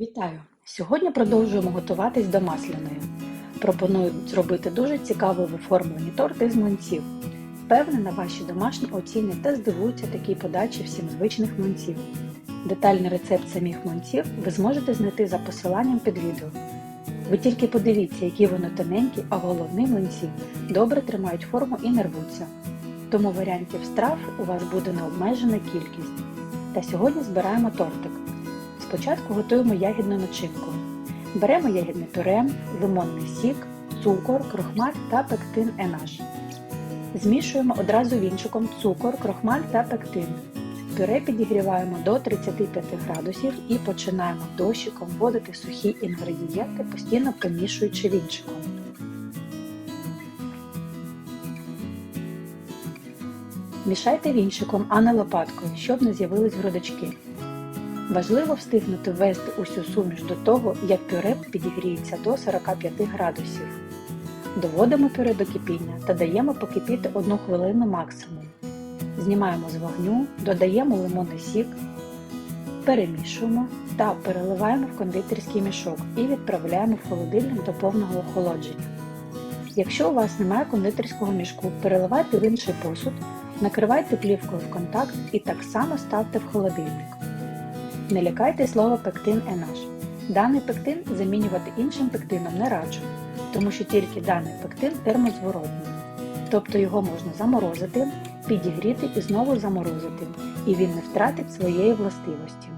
Вітаю! Сьогодні продовжуємо готуватись до масляної. Пропоную зробити дуже цікавий в оформленні торт із млинців. Впевнена, ваші домашні оцінять та здивуються такій подачі всім звичних млинців. Детальний рецепт самих млинців ви зможете знайти за посиланням під відео. Ви тільки подивіться, які вони тоненькі, а головні млинці добре тримають форму і не рвуться. Тому варіантів страв у вас буде необмежена кількість. Та сьогодні збираємо тортик. Спочатку готуємо ягідну начинку. Беремо ягідне пюре, лимонний сік, цукор, крохмаль та пектин NH. Змішуємо одразу вінчиком цукор, крохмаль та пектин. Пюре підігріваємо до 35 градусів і починаємо дощиком вводити сухі інгредієнти, постійно помішуючи вінчиком. Мішайте вінчиком, а не лопаткою, щоб не з'явились грудочки. Важливо встигнути ввести усю суміш до того, як пюре підігріється до 45 градусів. Доводимо пюре до кипіння та даємо покипіти 1 хвилину максимум. Знімаємо з вогню, додаємо лимонний сік, перемішуємо та переливаємо в кондитерський мішок і відправляємо в холодильник до повного охолодження. Якщо у вас немає кондитерського мішку, переливайте в інший посуд, накривайте плівкою в контакт і так само ставте в холодильник. Не лякайте слово пектин NH. Даний пектин замінювати іншим пектином не раджу, тому що тільки даний пектин термозворотний. Тобто його можна заморозити, підігріти і знову заморозити, і він не втратить своєї властивості.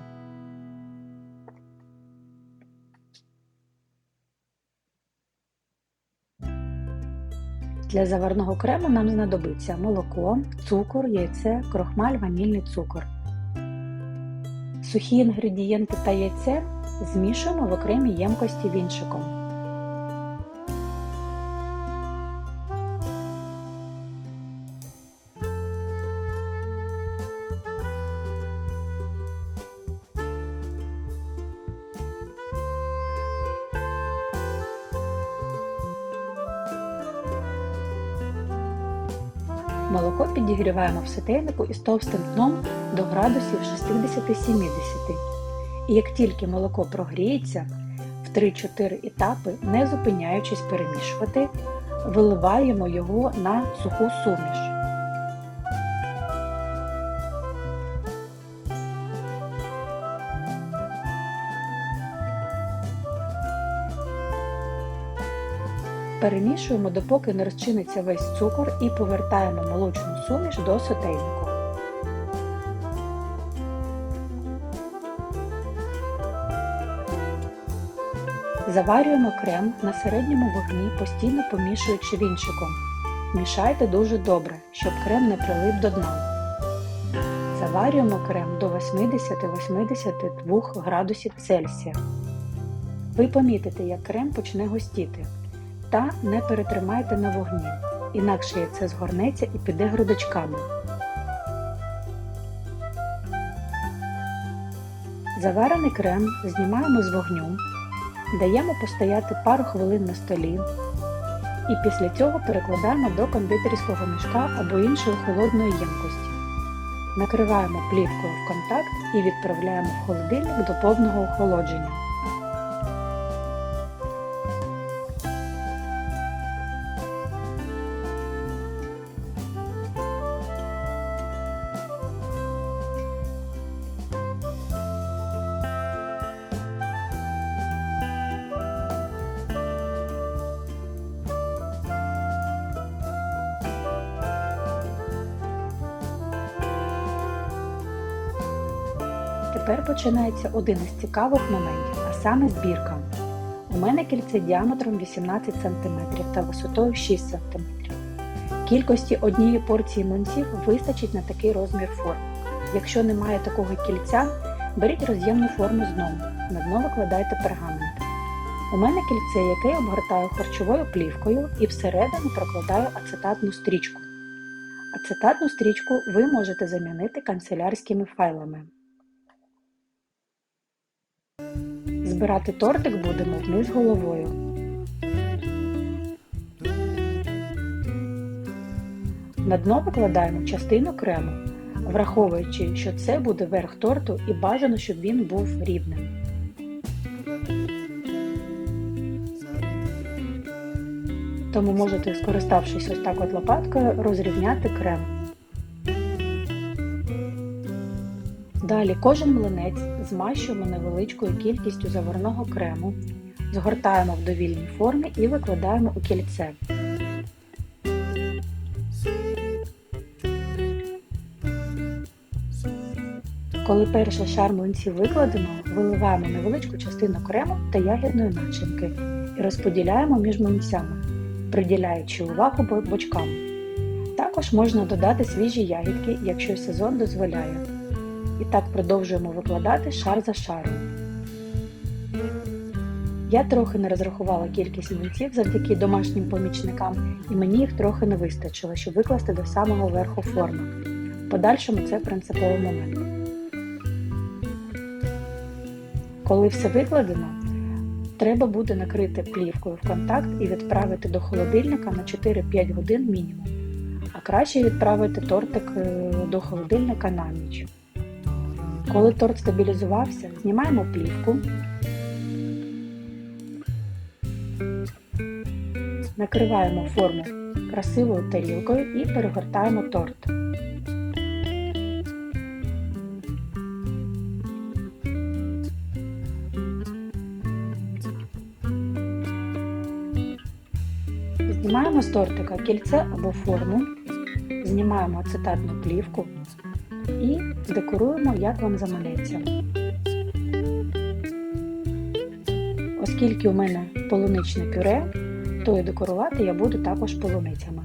Для заварного крему нам знадобиться молоко, цукор, яйце, крохмаль, ванільний цукор. Сухі інгредієнти та яйце змішуємо в окремій ємкості вінчиком. Молоко підігріваємо в сотейнику із товстим дном до градусів 60-70. І як тільки молоко прогріється, в 3-4 етапи, не зупиняючись перемішувати, виливаємо його на суху суміш. Перемішуємо, допоки не розчиниться весь цукор і повертаємо молочну суміш до сотейнику. Заварюємо крем на середньому вогні, постійно помішуючи вінчиком. Мішайте дуже добре, щоб крем не прилип до дна. Заварюємо крем до 80-82 градусів Цельсія. Ви помітите, як крем почне густіти. Та не перетримайте на вогні, інакше яйце згорнеться і піде грудочками. Заварений крем знімаємо з вогню, даємо постояти пару хвилин на столі і після цього перекладаємо до кондитерського мішка або іншої холодної ємкості. Накриваємо плівкою в контакт і відправляємо в холодильник до повного охолодження. Тепер починається один із цікавих моментів, а саме збірка. У мене кільце діаметром 18 см та висотою 6 см. Кількості однієї порції млинців вистачить на такий розмір форм. Якщо немає такого кільця, беріть роз'ємну форму з дном, на дно викладайте пергамент. У мене кільце, яке я обгортаю харчовою плівкою і всередину прокладаю ацетатну стрічку. Ацетатну стрічку ви можете замінити канцелярськими файлами. збирати тортик будемо вниз головою. На дно викладаємо частину крему, враховуючи, що це буде верх торту і бажано, щоб він був рівним. Тому можете, скориставшись ось так от лопаткою, розрівняти крем. Далі кожен млинець змащуємо невеличкою кількістю заварного крему, згортаємо в довільній формі і викладаємо у кільце. Коли перший шар млинців викладено, виливаємо невеличку частину крему та ягідної начинки і розподіляємо між млинцями, приділяючи увагу бочкам. Також можна додати свіжі ягідки, якщо сезон дозволяє. І так продовжуємо викладати шар за шаром. Я трохи не розрахувала кількість млинців завдяки домашнім помічникам, і мені їх трохи не вистачило, щоб викласти до самого верху форми. В подальшому це принциповий момент. Коли все викладено, треба буде накрити плівкою в контакт і відправити до холодильника на 4-5 годин мінімум. А краще відправити тортик е, до холодильника на ніч. Коли торт стабілізувався, знімаємо плівку, накриваємо форму красивою тарілкою і перегортаємо торт. Знімаємо з тортика кільце або форму, знімаємо ацетатну плівку і декоруємо, як вам заманеться. Оскільки у мене полуничне пюре, то і декорувати я буду також полуницями.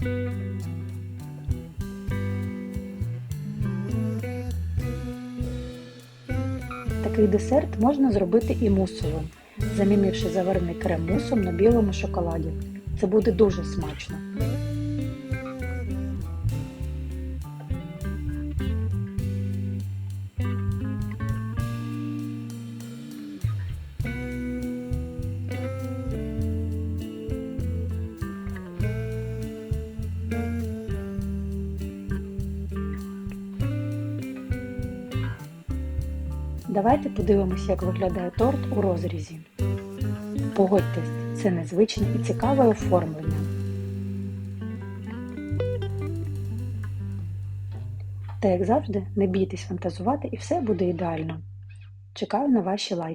Такий десерт можна зробити і мусовим, замінивши заварений крем мусом на білому шоколаді. Це буде дуже смачно. Давайте подивимось, як виглядає торт у розрізі. Погодьтесь, це незвичне і цікаве оформлення. Та як завжди, не бійтесь фантазувати і все буде ідеально. Чекаю на ваші лайки.